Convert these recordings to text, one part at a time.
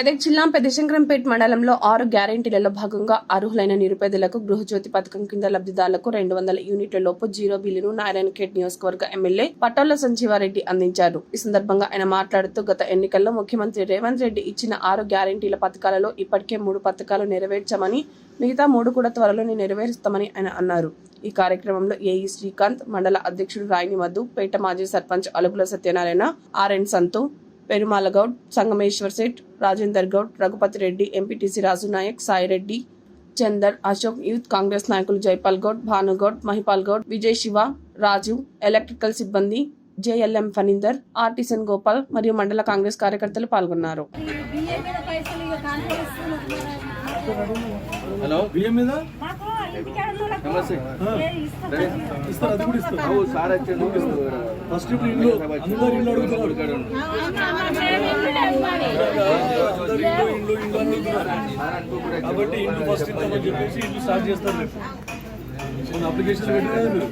మెదక్ జిల్లా పెద్దశంకరంపేట మండలంలో ఆరు గ్యారెంటీలలో భాగంగా అర్హులైన నిరుపేదలకు గృహజ్యోతి పథకం కింద లబ్ధిదారులకు రెండు వందల యూనిట్ల లోపు జీరో బిల్లును నారాయణఖేడ్ నియోజకవర్గ ఎమ్మెల్యే పట్టోళ్ళ సంజీవారెడ్డి అందించారు. ఈ సందర్భంగా ఆయన మాట్లాడుతూ గత ఎన్నికల్లో ముఖ్యమంత్రి రేవంత్ రెడ్డి ఇచ్చిన ఆరు గ్యారెంటీల పథకాలలో ఇప్పటికే మూడు పథకాలు నెరవేర్చామని మిగతా మూడు కూడా త్వరలోనే నెరవేరుస్తామని ఆయన అన్నారు. ఈ కార్యక్రమంలో ఏఈ శ్రీకాంత్ మండల అధ్యక్షుడు రాయిని మధు పేట మాజీ sarpanch Alugula Satyanarayana RN Santhu Perumala Goud Sangameshwar Seth Rajender Goud Raghupathi Reddy MPTC Raju Naik Saireddy Chander Ashok youth Congress నాయకులు జైపాల్ గౌడ్ భానుగౌడ్ మహిపాల్ గౌడ్ విజయ్ శివ రాజు ఎలక్ట్రికల్ సిబ్బంది జేఎల్ఎం ఫనీందర్ ఆర్టిసన్ గోపాల్ మరియు మండల కాంగ్రెస్ కార్యకర్తలు పాల్గొన్నారు. హలో బియ్యం మీద నమస్తే. ఫస్ట్ ఇప్పుడు ఇల్లు అందరు ఇల్లు అడుగుతున్నారు ఇల్లు ఇల్లు అడుగుతున్నారు కాబట్టి ఇల్లు ఫస్ట్ ఇద్దామని చెప్పేసి ఇల్లు స్టార్ట్ చేస్తారు రేపు కొన్ని అప్లికేషన్లు మీరు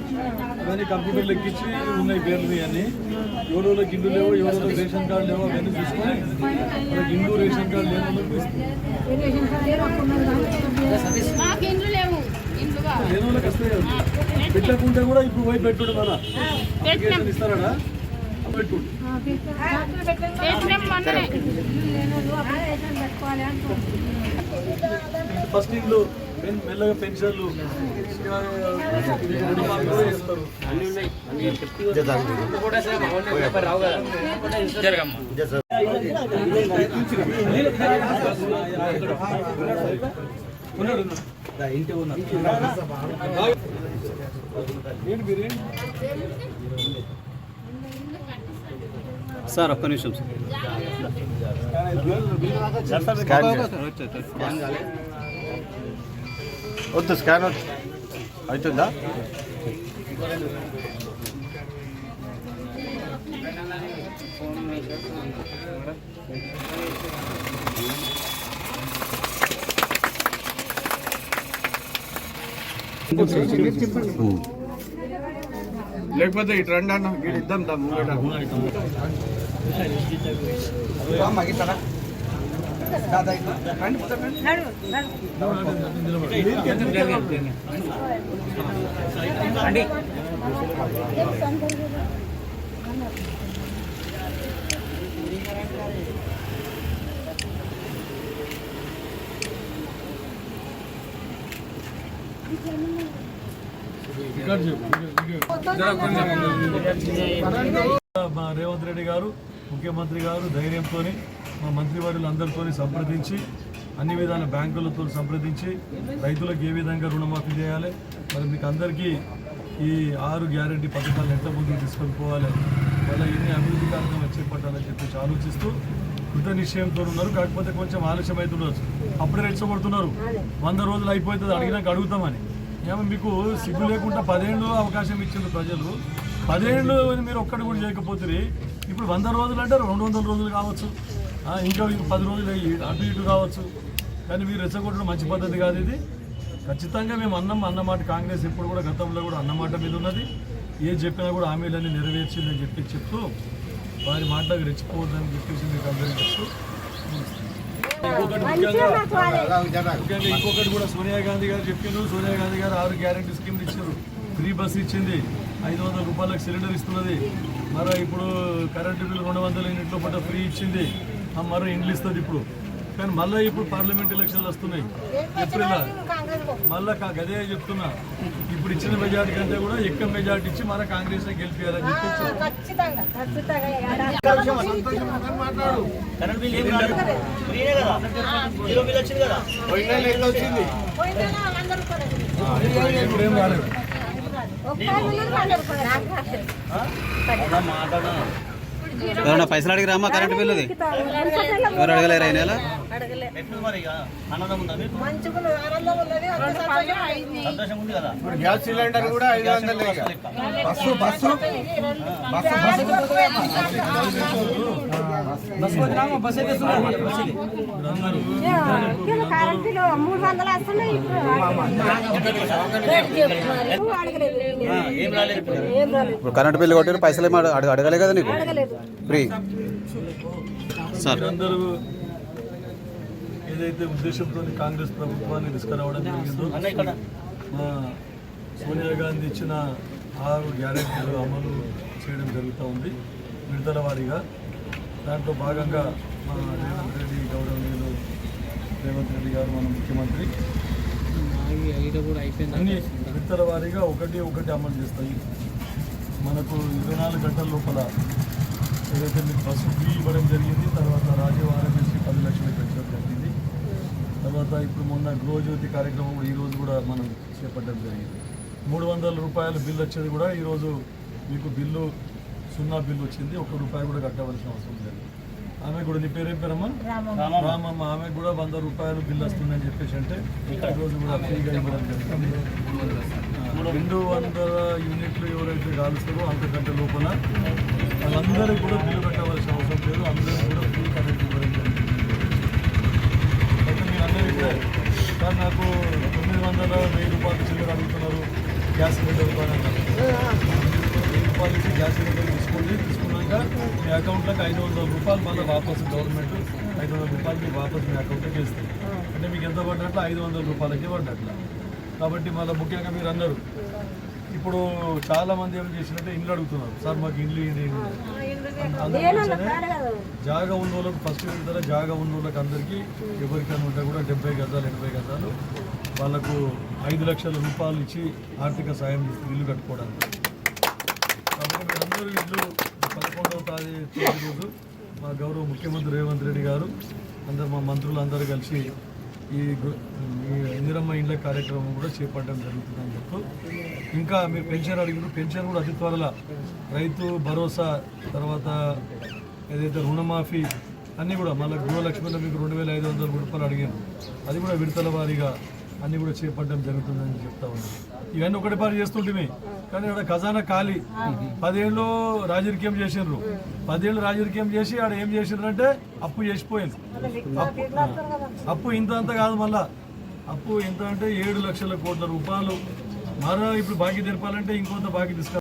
కానీ కంప్యూటర్లు ఎక్కించి ఉన్నాయి పేర్లు అని ఎవరోళ్ళకి ఇల్లు లేవు ఎవరో రేషన్ కార్డు లేవు అవన్నీ చూసుకొని మనకి రేషన్ కార్డు లేని వాళ్ళకి ఇస్తాం. మాకు ఇండ్లు లేవు ఇండ్లు కావాలి లేని వాళ్ళకి వస్తాయి కదా. పెట్టకుంటే కూడా ఇప్పుడు పోయి పెట్టుడు మన ఇస్తారా అంటున్నారు. ఫస్ట్ ఇల్లు మెల్లగా పెన్షన్లు రుణమాఫీ మీరు ఏంటి? సార్ ఒక్క నిమిషం సార్. వద్దు స్కాన్ అవుతుందా లేకపోతే ఇటు రండి అన్న ఇటు ఇద్దాం దా ముంగట. ఇక్కడ మా రేవంత్ రెడ్డి గారు ముఖ్యమంత్రి గారు ధైర్యంతో మా మంత్రివర్యులు అందరితో సంప్రదించి అన్ని విధాల బ్యాంకులతో సంప్రదించి రైతులకు ఏ విధంగా రుణమాఫీ చేయాలి మరి మీకు అందరికీ ఈ ఆరు గ్యారంటీ పథకాలను ఎంత ముందుకు తీసుకొని పోవాలి మళ్ళీ ఎన్ని అభివృద్ధి కార్యక్రమాలు చేపట్టాలని చెప్పేసి ఆలోచిస్తూ కృత నిశ్చయంతో ఉన్నారు. కాకపోతే కొంచెం ఆలస్యం అవుతుండొచ్చు అప్పుడే రెచ్చగొడుతున్నారు. వంద రోజులు అయిపోతుంది అడిగినాక అడుగుతామని. ఏమో మీకు సిగ్గు లేకుండా పదిహేను అవకాశం ఇచ్చింది ప్రజలు. పదిహేను మీరు ఒక్కటి కూడా చేయకపోతే ఇప్పుడు వంద రోజులు అంటే రెండు వందల రోజులు కావచ్చు. ఇంకా పది రోజులు అయ్యి అటు ఇటు కావచ్చు. కానీ మీరు రెచ్చగొట్టడం మంచి పద్ధతి కాదు ఇది. ఖచ్చితంగా మేము అన్నం అన్నమాట కాంగ్రెస్ ఎప్పుడు కూడా గతంలో కూడా అన్నమాట మీద ఉన్నది. ఏ చెప్పినా కూడా హామీలన్నీ నెరవేర్చిందని చెప్పి చెప్తూ వారి మాటలకు రెచ్చిపోవద్దని చెప్పేసి మీకు అందరికీ చెప్తూ ఇంకొకటి ముఖ్యంగా ముఖ్యంగా ఇంకొకటి కూడా సోనియా గాంధీ గారు చెప్పిండ్రు సోనియా గాంధీ గారు ఆరు గ్యారంటీ స్కీమ్ ఇచ్చారు ఫ్రీ బస్ ఇచ్చింది ఐదు వందల రూపాయలకు సిలిండర్ ఇస్తున్నది మరో ఇప్పుడు కరెంటు బిల్లు రెండు వందల యూనిట్లో పట్ల ఫ్రీ ఇచ్చింది మరో ఇండ్లు ఇస్తుంది ఇప్పుడు కానీ మళ్ళీ ఇప్పుడు పార్లమెంట్ ఎలక్షన్లు వస్తున్నాయి. ఏప్రిల్ మళ్ళీ కా- అదే చెప్తున్నా. ఇప్పుడు ఇచ్చిన మెజార్టీ కంటే కూడా ఎక్కువ మెజార్టీ ఇచ్చి మన కాంగ్రెస్ రూపాయలు. ఇప్పుడు ఏం రాలేదు ఒక్క ఎవరన్నా పైసలు అడిగి రామ్మా కరెంట్ బిల్లుది? ఎవరు అడగలేరు అయిన గ్యాస్ సిలిండర్ కూడా ఐదు వందలు. బస్సు బస్సు మూడు వందలు వస్తున్నాయి ఇప్పుడు అడగలేదు ఏం రాలేదు ఇప్పుడు. కరెంట్ బిల్లు కొట్టారు పైసలు అడగలే కదా నీకు? అడగలేదు. Free sir. అందరూ ఏదైతే ఉద్దేశంతో కాంగ్రెస్ ప్రభుత్వాన్ని తీసుకురావడం జరిగిందో మా సోనియా గాంధీ ఇచ్చిన ఆరు గ్యారెంటీలు అమలు చేయడం జరుగుతూ ఉంది విడతల వారీగా. దాంట్లో భాగంగా మా రేవంత్ రెడ్డి గౌరవనీయులు రేవంత్ రెడ్డి గారు మన ముఖ్యమంత్రి. అన్ని విడతల వారీగా ఒకటి ఒకటి అమలు చేస్తాయి. మనకు ఇరవై నాలుగు గంటల లోపల ఏదైతే మీకు బస్సు ఫీ ఇవ్వడం జరిగింది. తర్వాత రాజీవ్ ఆరోగ్యశ్రీ పది లక్షలు పెంచడం జరిగింది. తర్వాత ఇప్పుడు మొన్న గృహజ్యోతి కార్యక్రమం కూడా ఈ రోజు కూడా మనం చేపట్టడం జరిగింది. మూడు వందల రూపాయల బిల్లు వచ్చేది కూడా ఈరోజు మీకు బిల్లు సున్నా బిల్లు వచ్చింది. ఒక్క రూపాయి కూడా కట్టవలసిన అవసరం లేదు. ఆమె కూడా నీ పేరేం పేరమ్మా? రామమ్మ. ఆమె కూడా వంద రూపాయలు బిల్లు వస్తుందని చెప్పేసి అంటే ఈరోజు కూడా ఫ్రీగా ఇవ్వడం జరిగింది. రెండు వందల యూనిట్లు ఎవరైతే కాలుస్తారో అంతకంటే లోపల వాళ్ళందరికీ కూడా బిల్లు పెట్టవలసిన అవసరం లేదు. అందరూ కూడా ఫ్రీ కరెంట్ ఇవ్వడం జరిగింది. అయితే మీరు అందరూ సార్ నాకు తొమ్మిది వందల వెయ్యి రూపాయలు చిల్లర అడుగుతున్నారు. గ్యాస్ సిలిండర్ పైన వెయ్యి రూపాయలు ఇచ్చి గ్యాస్ సిలిండర్ తీసుకోండి. తీసుకున్నాక మీ అకౌంట్లోకి ఐదు వందల రూపాయలు మళ్ళీ వాపసు గవర్నమెంట్ ఐదు వందల రూపాయలు వాపసు మీ అకౌంట్లోకి వేస్తుంది. అంటే మీకు ఎంత పడినట్లు ఐదు వందల రూపాయలకి పడినట్లు కాబట్టి మళ్ళీ ముఖ్యంగా మీరు అందరూ ఇప్పుడు చాలా మంది ఏం చేసినట్టే ఇండ్లు అడుగుతున్నారు. సార్ మాకు ఇండ్లు. అందుకోసమే జాగా ఉన్న వాళ్ళకి ఫస్ట్ విడతల జాగా ఉన్న వాళ్ళకి అందరికీ ఎవరికైనా ఉంటే కూడా డెబ్బై గజాలు ఎనభై గజాలు వాళ్ళకు ఐదు లక్షల రూపాయలు ఇచ్చి ఆర్థిక సాయం చేస్తుంది ఇల్లు కట్టుకోవడానికి. కాబట్టి మీరందరూ ఇల్లు పదకొండవ తారీఖు రోజు మా గౌరవ ముఖ్యమంత్రి రేవంత్ రెడ్డి గారు అందరు మా మంత్రులు అందరూ కలిసి ఈ గు- ఈ ఇందిరమ్మ ఇండ్ల కార్యక్రమం కూడా చేపట్టడం జరుగుతుందని చెప్తూ ఇంకా మీరు పెన్షన్ అడిగిన పెన్షన్ కూడా అతి త్వరలో రైతు భరోసా తర్వాత ఏదైతే రుణమాఫీ అన్నీ కూడా మళ్ళీ గృహలక్ష్మిలో మీకు రెండు వేల ఐదు వందల రూపాయలు అడిగాను. అది కూడా విడతల వారీగా అన్నీ కూడా చేపట్టడం జరుగుతుందని చెప్తా ఉన్నాను ఇవన్నీ ఒకటి పాటు చేస్తుంటే కానీ ఇక్కడ ఖజానా ఖాళీ. పదేళ్ళు రాజకీయం చేసిండ్రు. పదేళ్ళు రాజకీయం చేసి ఆడ ఏం చేసిండ్రు అంటే అప్పు చేసిపోయింది. అప్పు అప్పు ఇంత అంత కాదు మళ్ళా. అప్పు ఎంత అంటే ఏడు లక్షల కోట్ల రూపాయలు. మరో ఇప్పుడు బాకీ తెరపాలంటే ఇంకొంత బాకీ తీసుకు